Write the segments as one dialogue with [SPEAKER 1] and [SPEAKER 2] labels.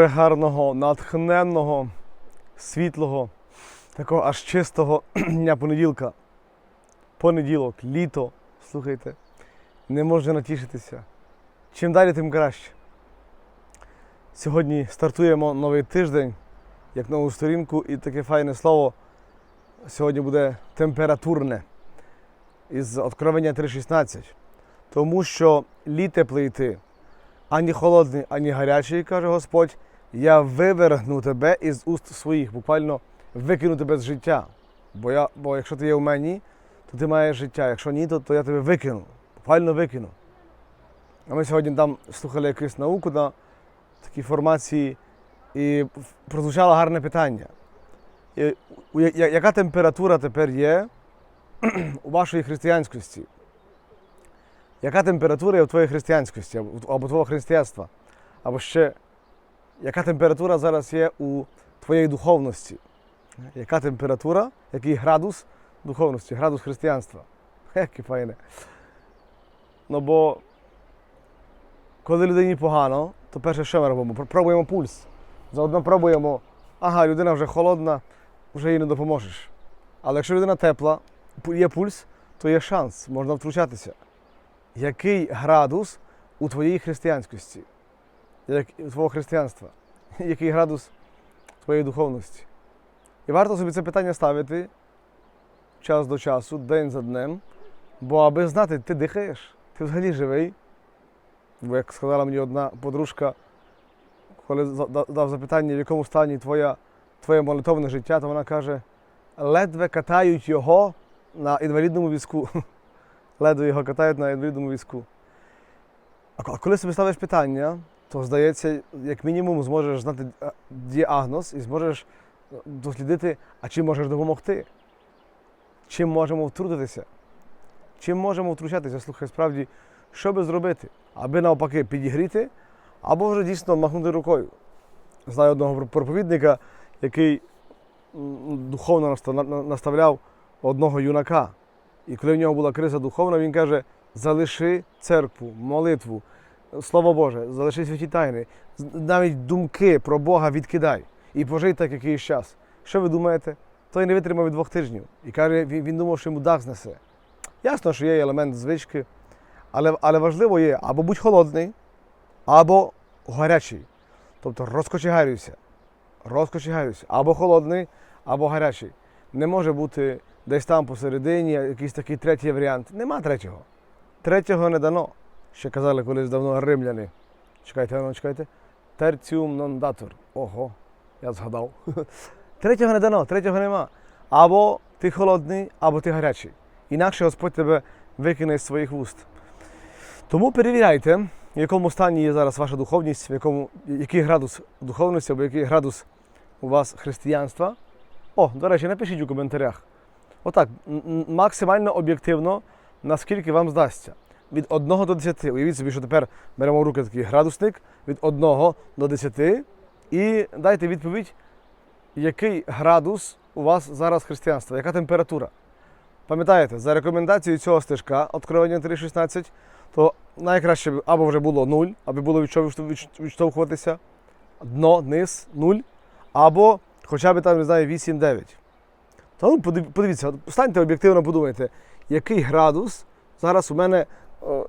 [SPEAKER 1] прегарного, натхненного, світлого, такого аж чистого дня понеділка. Понеділок, літо, слухайте, не можна натішитися. Чим далі, тим краще. Сьогодні стартуємо новий тиждень, як нову сторінку, і таке файне слово. Сьогодні буде температурне із Откровення 3.16. Тому що літе плейти, ані холодний, ані гарячий, каже Господь, я вивергну тебе із уст своїх, буквально викину тебе з життя. Бо, я, бо якщо ти є в мені, то ти маєш життя. Якщо ні, то, то я тебе викину. Буквально викину. А ми сьогодні там слухали якусь науку на такій формації, і прозвучало гарне питання. І, яка температура тепер є у вашої християнськості? Яка температура є у твоїй християнськості або твого християнства? Або ще, яка температура зараз є у твоєї духовності? Яка температура, який градус духовності, градус християнства? Яке файне. Ну бо коли людині погано, то перше, що ми робимо? Пробуємо пульс. Заодно пробуємо, ага, людина вже холодна, вже їй не допоможеш. Але якщо людина тепла, є пульс, то є шанс, можна втручатися. Який градус у твоїй християнськості? Як у твого християнства? Який градус твоєї духовності? І варто собі це питання ставити час до часу, день за днем, бо аби знати, ти дихаєш, ти взагалі живий. Бо як сказала мені одна подружка, коли дав запитання, в якому стані твоя, твоє молитовне життя, то вона каже, ледве катають його на інвалідному візку. Ледве його катають на інвалідному візку. А коли собі ставиш питання, то здається, як мінімум зможеш знати е, діагноз і зможеш е, дослідити, а чим можеш допомогти. Чим можемо втрутитися? Чим можемо втручатися? Слухай, справді, що би зробити? Аби навпаки підігріти, або вже дійсно махнути рукою. Знаю одного проповідника, який духовно наста- на- на- наставляв одного юнака. І коли в нього була криза духовна, він каже: залиши церкву, молитву, Слово Боже, залиши святі тайни, навіть думки про Бога відкидай і пожий так якийсь час. Що ви думаєте? Той не витримав і двох тижнів. І каже, він думав, що йому дах знесе. Ясно, що є елемент звички, але, але важливо є або будь холодний, або гарячий. Тобто розкочегарюйся. Розкочегарюйся. Або холодний, або гарячий. Не може бути десь там посередині якийсь такий третій варіант. Нема третього. Третього не дано. Ще казали колись давно римляни. Чекайте, чекайте. Терціум нон датур. Ого, я згадав. Третього не дано, третього нема. Або ти холодний, або ти гарячий. Інакше Господь тебе викине з своїх вуст. Тому перевіряйте, в якому стані є зараз ваша духовність, в якому, який градус духовності або який градус у вас християнства. О, до речі, напишіть у коментарях. Отак, максимально об'єктивно, наскільки вам здасться. Від 1 до 10. Уявіть собі, що тепер беремо в руки такий градусник від 1 до 10 і дайте відповідь, який градус у вас зараз християнства, яка температура. Пам'ятаєте, за рекомендацією цього стежка Откровення 3.16, то найкраще або вже було 0, аби було від чого відштовхуватися, дно, низ, 0, або хоча б там, не знаю, 8-9. Та ну, подивіться, станьте об'єктивно, подумайте, який градус зараз у мене,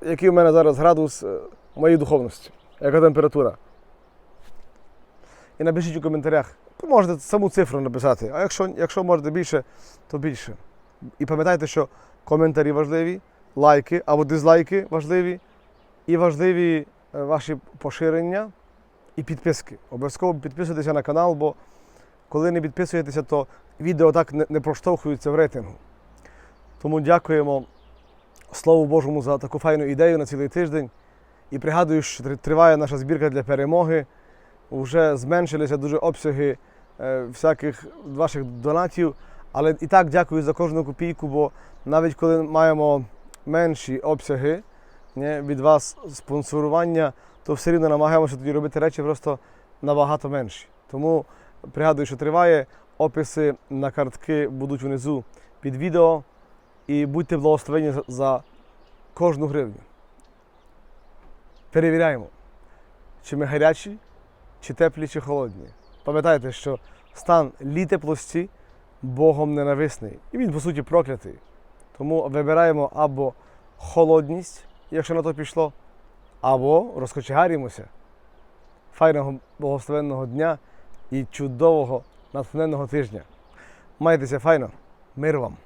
[SPEAKER 1] який у мене зараз градус е, моєї духовності, яка температура. І напишіть у коментарях. Можете саму цифру написати, а якщо, якщо можете більше, то більше. І пам'ятайте, що коментарі важливі, лайки або дизлайки важливі, і важливі е, ваші поширення і підписки. Обов'язково підписуйтеся на канал, бо коли не підписуєтеся, то відео так не, проштовхуються в рейтингу. Тому дякуємо Слову Божому за таку файну ідею на цілий тиждень. І пригадую, що триває наша збірка для перемоги. Вже зменшилися дуже обсяги е, всяких ваших донатів. Але і так дякую за кожну копійку, бо навіть коли маємо менші обсяги не, від вас спонсорування, то все рівно намагаємося тоді робити речі просто набагато менші. Тому пригадую, що триває. Описи на картки будуть внизу під відео. І будьте благословені за- кожну гривню. Перевіряємо, чи ми гарячі, чи теплі, чи холодні. Пам'ятайте, що стан літеплості Богом ненависний. І він, по суті, проклятий. Тому вибираємо або холодність, якщо на то пішло, або розкочегарімося. Файного благословенного дня і чудового натхненного тижня. Майтеся файно, мир вам!